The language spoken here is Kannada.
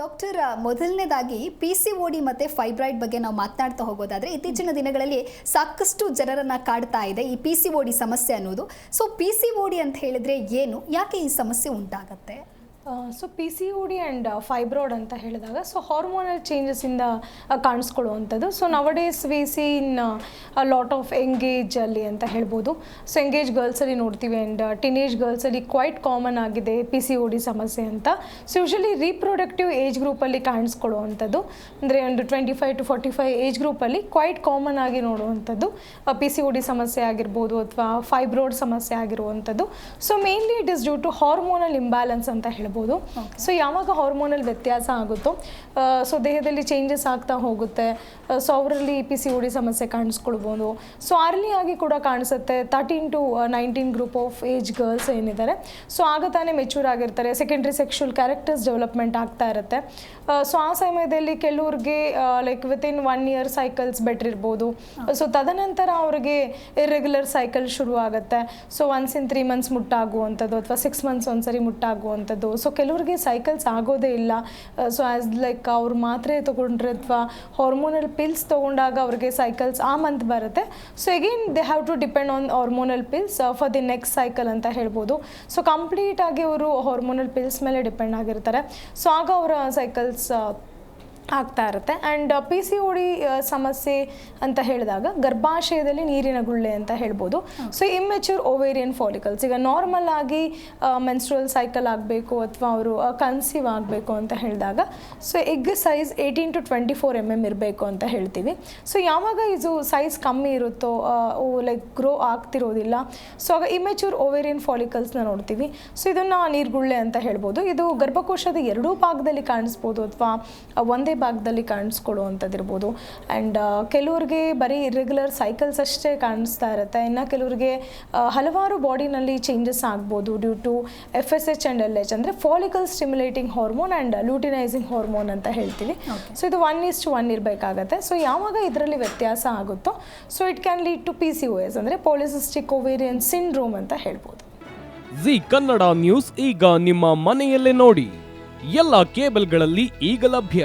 ಡಾಕ್ಟರ್ ಮೊದಲನೇದಾಗಿ ಪಿ ಸಿ ಓಡಿ ಮತ್ತು ಫೈಬ್ರಾಯ್ಡ್ ಬಗ್ಗೆ ನಾವು ಮಾತನಾಡ್ತಾ ಹೋಗೋದಾದರೆ ಇತ್ತೀಚಿನ ದಿನಗಳಲ್ಲಿ ಸಾಕಷ್ಟು ಜನರನ್ನು ಕಾಡ್ತಾ ಇದೆ ಈ ಪಿ ಸಿ ಓಡಿ ಸಮಸ್ಯೆ ಅನ್ನೋದು. ಸೊ ಪಿ ಸಿ ಓಡಿ ಅಂತ ಹೇಳಿದ್ರೆ ಏನು? ಯಾಕೆ ಈ ಸಮಸ್ಯೆ ಉಂಟಾಗತ್ತೆ? So P C O D and fibroid ಅಂತ ಹೇಳಿದಾಗ ಸೊ ಹಾರ್ಮೋನಲ್ ಚೇಂಜಸ್ಸಿಂದ ಕಾಣಿಸ್ಕೊಳ್ಳುವಂಥದ್ದು. So nowadays we see in lot of engage ಅಲ್ಲಿ ಅಂತ ಹೇಳ್ಬೋದು. ಸೊ ಎಂಗೇಜ್ ಗರ್ಲ್ಸಲ್ಲಿ ನೋಡ್ತೀವಿ ಆ್ಯಂಡ್ ಟೀನೇಜ್ ಗರ್ಲ್ಸಲ್ಲಿ ಕ್ವೈಟ್ ಕಾಮನ್ ಆಗಿದೆ ಪಿ ಸಿ ಒ ಡಿ ಸಮಸ್ಯೆ ಅಂತ. ಸೊ ಯೂಶಲಿ ರೀಪ್ರೊಡಕ್ಟಿವ್ ಏಜ್ ಗ್ರೂಪಲ್ಲಿ ಕಾಣಿಸ್ಕೊಳ್ಳುವಂಥದ್ದು. ಅಂದರೆ ಒಂದು twenty five to forty five age ಗ್ರೂಪಲ್ಲಿ ಕ್ವೈಟ್ ಕಾಮನ್ ಆಗಿ ನೋಡುವಂಥದ್ದು. ಪಿ ಸಿ ಒ ಡಿ ಸಮಸ್ಯೆ ಆಗಿರ್ಬೋದು ಅಥವಾ ಫೈಬ್ರೋಡ್ ಸಮಸ್ಯೆ ಆಗಿರುವಂಥದ್ದು. So mainly it is due to hormonal imbalance ಅಂತ ಹೇಳ್ಬೋದು. ಸೊ ಯಾವಾಗ ಹಾರ್ಮೋನಲ್ ವ್ಯತ್ಯಾಸ ಆಗುತ್ತೋ ಸೊ ದೇಹದಲ್ಲಿ ಚೇಂಜಸ್ ಆಗ್ತಾ ಹೋಗುತ್ತೆ. ಸೊ ಅವರಲ್ಲಿ ಪಿ ಸಿ ಒ ಡಿ ಸಮಸ್ಯೆ ಕಾಣಿಸ್ಕೊಳ್ಬೋದು. ಸೊ ಅರ್ಲಿ ಆಗಿ ಕೂಡ ಕಾಣಿಸುತ್ತೆ. Thirteen to nineteen group of age girls ಏನಿದ್ದಾರೆ. ಸೊ ಆಗ ತಾನೇ ಮೆಚೂರ್ ಆಗಿರ್ತಾರೆ. ಸೆಕೆಂಡ್ರಿ ಸೆಕ್ಷುವಲ್ ಕ್ಯಾರೆಕ್ಟರ್ಸ್ ಡೆವಲಪ್ಮೆಂಟ್ ಆಗ್ತಾ ಇರುತ್ತೆ. ಸೊ ಆ ಸಮಯದಲ್ಲಿ ಕೆಲವ್ರಿಗೆ like within one year cycles better ಇರ್ಬೋದು. ಸೊ ತದನಂತರ ಅವ್ರಿಗೆ ಇರ್ರೆಗ್ಯುಲರ್ ಸೈಕಲ್ ಶುರು ಆಗುತ್ತೆ so once in three months ಮುಟ್ಟಾಗುವಂಥದ್ದು ಅಥವಾ ಸಿಕ್ಸ್ ಮಂತ್ಸ್ ಒಂದ್ಸರಿ ಮುಟ್ಟಾಗುವಂಥದ್ದು. ಸೊ ಕೆಲವ್ರಿಗೆ ಸೈಕಲ್ಸ್ ಆಗೋದೇ ಇಲ್ಲ. ಸೊ ಆ್ಯಸ್ ಲೈಕ್ ಅವ್ರು ಮಾತ್ರೆ ತೊಗೊಂಡ್ರೆ ಅಥವಾ ಹಾರ್ಮೋನಲ್ ಪಿಲ್ಸ್ ತೊಗೊಂಡಾಗ ಅವ್ರಿಗೆ ಸೈಕಲ್ಸ್ ಆ ಮಂತ್ ಬರುತ್ತೆ. So again they have to depend on hormonal pills for the next cycle ಅಂತ ಹೇಳ್ಬೋದು. ಸೊ ಕಂಪ್ಲೀಟಾಗಿ ಅವರು ಹಾರ್ಮೋನಲ್ ಪಿಲ್ಸ್ ಮೇಲೆ ಡಿಪೆಂಡ್ ಆಗಿರ್ತಾರೆ. ಸೊ ಆಗ ಅವರ ಸೈಕಲ್ಸ್ ಆಗ್ತಾ ಇರುತ್ತೆ. And P C O D ಸಮಸ್ಯೆ ಅಂತ ಹೇಳಿದಾಗ ಗರ್ಭಾಶಯದಲ್ಲಿ ನೀರಿನ ಗುಳ್ಳೆ ಅಂತ ಹೇಳ್ಬೋದು. ಸೊ ಇಮ್ಮೆಚ್ಯೂರ್ ಓವೇರಿಯನ್ ಫಾಲಿಕಲ್ಸ್ ಈಗ ನಾರ್ಮಲ್ ಆಗಿ ಮೆನ್ಸ್ಟ್ರಲ್ ಸೈಕಲ್ ಆಗಬೇಕು ಅಥವಾ ಅವರು ಕನ್ಸೀವ್ ಆಗಬೇಕು ಅಂತ ಹೇಳಿದಾಗ so egg size eighteen to twenty four M M ಇರಬೇಕು ಅಂತ ಹೇಳ್ತೀವಿ. ಸೊ ಯಾವಾಗ ಇದು ಸೈಜ್ ಕಮ್ಮಿ ಇರುತ್ತೋ ಲೈಕ್ ಗ್ರೋ ಆಗ್ತಿರೋದಿಲ್ಲ. ಸೊ ಆಗ ಇಮ್ಮೆಚ್ಯೂರ್ ಓವೇರಿಯನ್ ಫಾಲಿಕಲ್ಸ್ನ ನೋಡ್ತೀವಿ. ಸೊ ಇದನ್ನು ನೀರ್ಗುಳ್ಳೆ ಅಂತ ಹೇಳ್ಬೋದು. ಇದು ಗರ್ಭಕೋಶದ ಎರಡೂ ಭಾಗದಲ್ಲಿ ಕಾಣಿಸ್ಬೋದು ಅಥವಾ ಒಂದೇ ಭಾಗದಲ್ಲಿ ಕಾಣಿಸ್ಕೊಡುವಂಥದ್ದಿರ್ಬೋದು. ಆ್ಯಂಡ್ ಕೆಲವ್ರಿಗೆ ಬರೀ ಇರ್ರೆಗ್ಯುಲರ್ ಸೈಕಲ್ಸ್ ಅಷ್ಟೇ ಕಾಣಿಸ್ತಾ ಇರುತ್ತೆ. ಇನ್ನು ಕೆಲವ್ರಿಗೆ ಆ, ಹಲವಾರು ಬಾಡಿನಲ್ಲಿ ಚೇಂಜಸ್ ಆಗ್ಬೋದು due to F S H and L H ಅಂದರೆ follicle stimulating hormone and luteinizing hormone ಅಂತ ಹೇಳ್ತೀವಿ ಸೊ ಇದು ಒನ್ ಇಸ್ ಟು ಒನ್ ಇರಬೇಕಾಗತ್ತೆ. ಸೊ ಯಾವಾಗ ಇದರಲ್ಲಿ ವ್ಯತ್ಯಾಸ ಆಗುತ್ತೋ so it can lead to P C O S ಅಂದರೆ ಪೋಲಿಸಿಸ್ಟಿಕ್ ಓವೇರಿಯನ್ ಸಿಂಡ್ರೋಮ್ ಅಂತ ಹೇಳ್ಬೋದು. ಜಿ ಕನ್ನಡ ನ್ಯೂಸ್ ಈಗ ನಿಮ್ಮ ಮನೆಯಲ್ಲೇ ನೋಡಿ. ಎಲ್ಲ ಕೇಬಲ್ಗಳಲ್ಲಿ ಈಗ ಲಭ್ಯ.